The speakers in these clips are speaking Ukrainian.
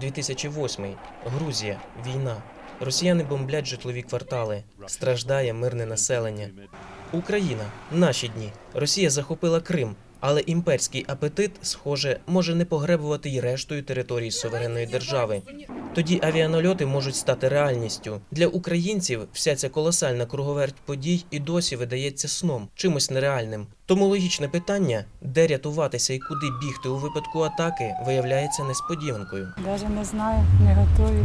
2008. Грузія. Війна. Росіяни бомблять житлові квартали. Страждає мирне населення. Україна. Наші дні. Росія захопила Крим, але імперський апетит, схоже, може не погребувати й рештою території суверенної держави. Тоді авіанольоти можуть стати реальністю. Для українців вся ця колосальна круговерть подій і досі видається сном, чимось нереальним. Тому логічне питання, де рятуватися і куди бігти у випадку атаки, виявляється несподіванкою. Даже не знаю, не готові.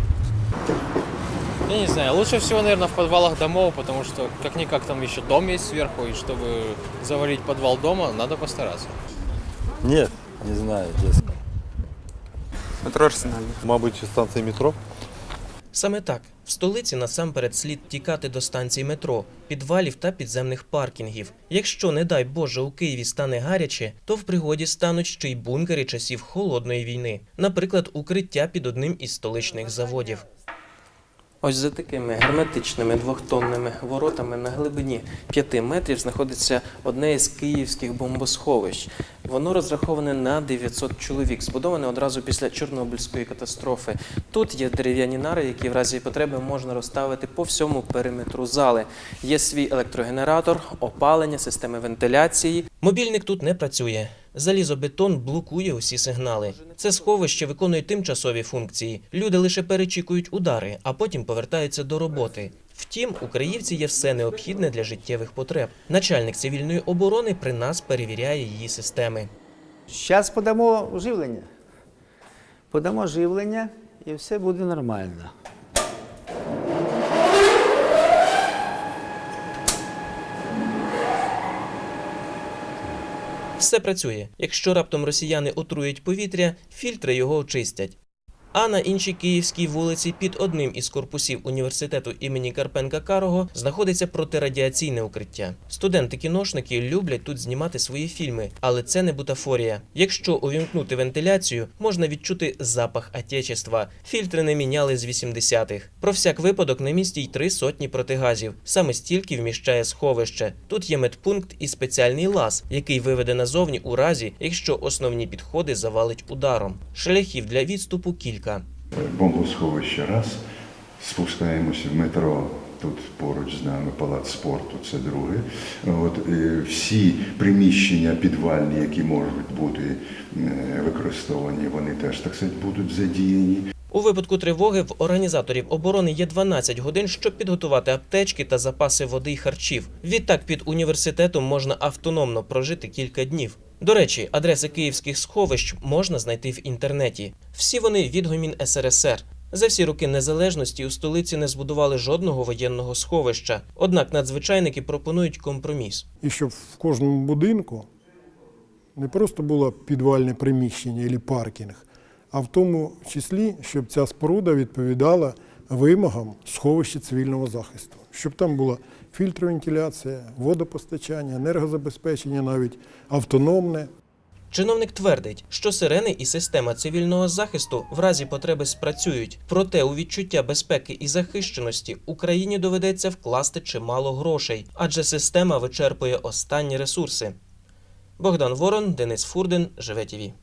Я не знаю, лучше всего, наверное, в подвалах домов, потому что как-никак там еще дом есть сверху, и чтобы завалить подвал дома, надо постараться. Нет, не знаю, честно. Метро Арсенальне. Мабуть, станція метро. Саме так в столиці насамперед слід тікати до станцій метро, підвалів та підземних паркінгів. Якщо, не дай Боже, у Києві стане гаряче, то в пригоді стануть ще й бункери часів холодної війни, наприклад, укриття під одним із столичних заводів. Ось за такими герметичними двохтонними воротами на глибині 5 метрів знаходиться одне із київських бомбосховищ. Воно розраховане на 900 чоловік, збудоване одразу після Чорнобильської катастрофи. Тут є дерев'яні нари, які в разі потреби можна розставити по всьому периметру зали. Є свій електрогенератор, опалення, системи вентиляції. Мобільник тут не працює. Залізобетон блокує усі сигнали. Це сховище виконує тимчасові функції. Люди лише перечікують удари, а потім повертаються до роботи. Втім, у Криївці є все необхідне для життєвих потреб. Начальник цивільної оборони при нас перевіряє її системи. Зараз подамо живлення. Подамо живлення і все буде нормально. Все працює. Якщо раптом росіяни отруять повітря, фільтри його очистять. А на іншій київській вулиці під одним із корпусів університету імені Карпенка Карого знаходиться протирадіаційне укриття. Студенти-кіношники люблять тут знімати свої фільми, але це не бутафорія. Якщо увімкнути вентиляцію, можна відчути запах отечества. Фільтри не міняли з 80-х. Про всяк випадок на місці й три сотні протигазів. Саме стільки вміщає сховище. Тут є медпункт і спеціальний лаз, який виведе назовні у разі, якщо основні підходи завалить ударом. Шляхів для відступу кілька. Бомбосховище раз. Спускаємося в метро. Тут поруч з нами палац спорту, це друге. От, всі приміщення підвальні, які можуть бути е, використовані, вони теж так сказати, будуть задіяні. У випадку тривоги в організаторів оборони є 12 годин, щоб підготувати аптечки та запаси води й харчів. Відтак під університетом можна автономно прожити кілька днів. До речі, адреси київських сховищ можна знайти в інтернеті. Всі вони відгомін СРСР. За всі роки незалежності у столиці не збудували жодного воєнного сховища. Однак надзвичайники пропонують компроміс. І щоб в кожному будинку не просто було підвальне приміщення або паркінг, а в тому числі, щоб ця споруда відповідала вимогам сховища цивільного захисту, щоб там була фільтровентиляція, водопостачання, енергозабезпечення, навіть автономне. Чиновник твердить, що сирени і система цивільного захисту в разі потреби спрацюють. Проте у відчуття безпеки і захищеності Україні доведеться вкласти чимало грошей, адже система вичерпує останні ресурси. Богдан Ворон, Денис Фурдин, Живе ТІВІ.